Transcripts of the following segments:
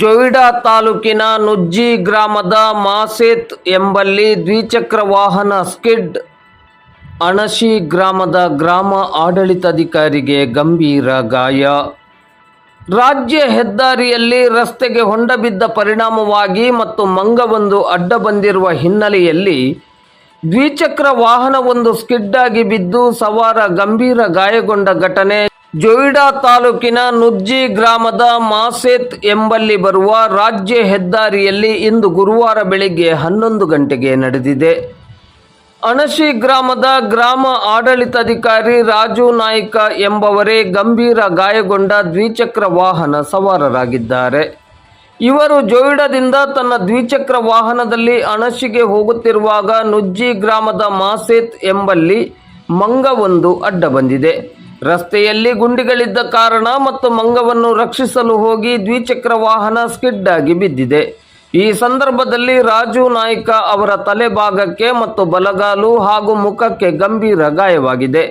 ಜೊಯ್ಡಾ ತಾಲೂಕಿನ ನುಜ್ಜಿ ಗ್ರಾಮದ ಮಾಸೇತ್ ಎಂಬಲ್ಲಿ ದ್ವಿಚಕ್ರ ವಾಹನ ಸ್ಕಿಡ್ ಅಣಶಿ ಗ್ರಾಮದ ಗ್ರಾಮ ಆಡಳಿತಾಧಿಕಾರಿಗೆ ಗಂಭೀರ ಗಾಯ. ರಾಜ್ಯ ಹೆದ್ದಾರಿಯಲ್ಲಿ ರಸ್ತೆಗೆ ಹೊಂಡ ಬಿದ್ದ ಪರಿಣಾಮವಾಗಿ ಮತ್ತು ಮಂಗವೊಂದು ಅಡ್ಡ ಬಂದಿರುವ ಹಿನ್ನೆಲೆಯಲ್ಲಿ ದ್ವಿಚಕ್ರ ವಾಹನವೊಂದು ಸ್ಕಿಡ್ಡಾಗಿ ಬಿದ್ದು ಸವಾರ ಗಂಭೀರ ಗಾಯಗೊಂಡ ಘಟನೆ. ಜೊಯ್ಡಾ ತಾಲೂಕಿನ ನುಜ್ಜಿ ಗ್ರಾಮದ ಮಾಸೇತ್ ಎಂಬಲ್ಲಿ ಬರುವ ರಾಜ್ಯ ಹೆದ್ದಾರಿಯಲ್ಲಿ ಇಂದು ಗುರುವಾರ ಬೆಳಿಗ್ಗೆ ಹನ್ನೊಂದು ಗಂಟೆಗೆ ನಡೆದಿದೆ. ಅಣಶಿ ಗ್ರಾಮದ ಗ್ರಾಮ ಆಡಳಿತಾಧಿಕಾರಿ ರಾಜು ನಾಯ್ಕ ಎಂಬವರೇ ಗಂಭೀರ ಗಾಯಗೊಂಡ ದ್ವಿಚಕ್ರ ವಾಹನ ಸವಾರರಾಗಿದ್ದಾರೆ. ಇವರು ಜೊಯ್ಡಾದಿಂದ ತನ್ನ ದ್ವಿಚಕ್ರ ವಾಹನದಲ್ಲಿ ಅಣಶಿಗೆ ಹೋಗುತ್ತಿರುವಾಗ ನುಜ್ಜಿ ಗ್ರಾಮದ ಮಾಸೇತ್ ಎಂಬಲ್ಲಿ ಮಂಗವೊಂದು ಅಡ್ಡ ಬಂದಿದೆ. ರಸ್ತೆಯಲ್ಲಿ ಗುಂಡಿಗಳಿದ್ದ ಕಾರಣ ಮತ್ತು ಮಂಗವನ್ನು ರಕ್ಷಿಸಲು ಹೋಗಿ ದ್ವಿಚಕ್ರ ವಾಹನ ಸ್ಕಿಡ್ ಆಗಿ ಬಿದ್ದಿದೆ. ಈ ಸಂದರ್ಭದಲ್ಲಿ ರಾಜು ನಾಯ್ಕ ಅವರ ತಲೆ ಭಾಗಕ್ಕೆ ಮತ್ತು ಬಲಗಾಲು ಹಾಗೂ ಮುಖಕ್ಕೆ ಗಂಭೀರ ಗಾಯವಾಗಿದೆ.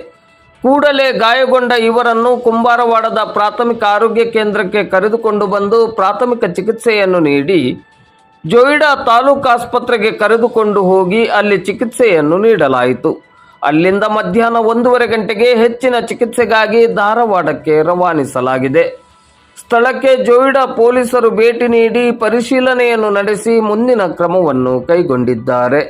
ಕೂಡಲೇ ಗಾಯಗೊಂಡ ಇವರನ್ನು ಕುಂಬಾರವಾಡದ ಪ್ರಾಥಮಿಕ ಆರೋಗ್ಯ ಕೇಂದ್ರಕ್ಕೆ ಕರೆದುಕೊಂಡು ಬಂದು ಪ್ರಾಥಮಿಕ ಚಿಕಿತ್ಸೆಯನ್ನು ನೀಡಿ ಜೊಯ್ಡಾ ತಾಲೂಕು ಆಸ್ಪತ್ರೆಗೆ ಕರೆದುಕೊಂಡು ಹೋಗಿ ಅಲ್ಲಿ ಚಿಕಿತ್ಸೆಯನ್ನು ನೀಡಲಾಯಿತು. ಅಲ್ಲಿಂದ ಮಧ್ಯಾಹ್ನ ಒಂದೂವರೆ ಗಂಟೆಗೆ ಹೆಚ್ಚಿನ ಚಿಕಿತ್ಸೆಗಾಗಿ ಧಾರವಾಡಕ್ಕೆ ರವಾನಿಸಲಾಗಿದೆ. ಸ್ಥಳಕ್ಕೆ ಜೋಯಿಡಾ ಪೊಲೀಸರು ಭೇಟಿ ನೀಡಿ ಪರಿಶೀಲನೆಯನ್ನು ನಡೆಸಿ ಮುಂದಿನ ಕ್ರಮವನ್ನು ಕೈಗೊಂಡಿದ್ದಾರೆ.